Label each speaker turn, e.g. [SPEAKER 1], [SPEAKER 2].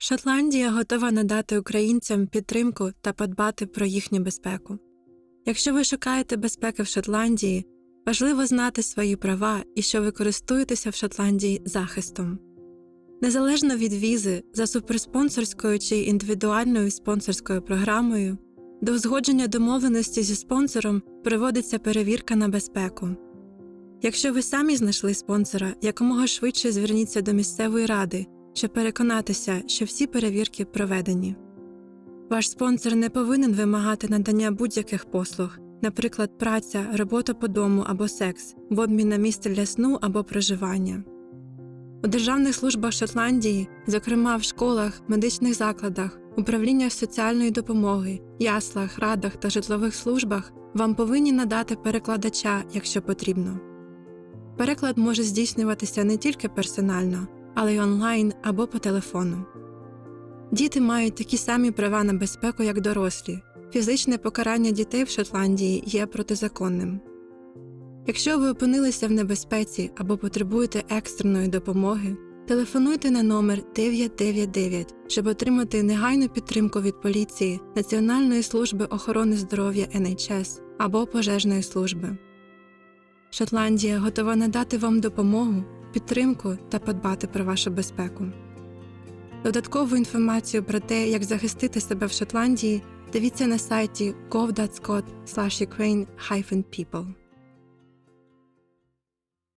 [SPEAKER 1] Шотландія готова надати українцям підтримку та подбати про їхню безпеку. Якщо ви шукаєте безпеки в Шотландії, важливо знати свої права і що ви користуєтеся в Шотландії захистом. Незалежно від візи за суперспонсорською чи індивідуальною спонсорською програмою, до узгодження домовленості зі спонсором проводиться перевірка на безпеку. Якщо ви самі знайшли спонсора, якомога швидше зверніться до місцевої ради, щоб переконатися, що всі перевірки проведені. Ваш спонсор не повинен вимагати надання будь-яких послуг, наприклад, праця, робота по дому або секс, в обмін на місце для сну або проживання. У державних службах Шотландії, зокрема в школах, медичних закладах, управліннях соціальної допомоги, яслах, радах та житлових службах вам повинні надати перекладача, якщо потрібно. Переклад може здійснюватися не тільки персонально, але й онлайн або по телефону. Діти мають такі самі права на безпеку, як дорослі. Фізичне покарання дітей в Шотландії є протизаконним. Якщо ви опинилися в небезпеці або потребуєте екстреної допомоги, телефонуйте на номер 999, щоб отримати негайну підтримку від поліції, Національної служби охорони здоров'я NHS або пожежної служби. Шотландія готова надати вам допомогу, підтримку та подбати про вашу безпеку. Додаткову інформацію про те, як захистити себе в Шотландії, дивіться на сайті gov.scot/ukraine-people.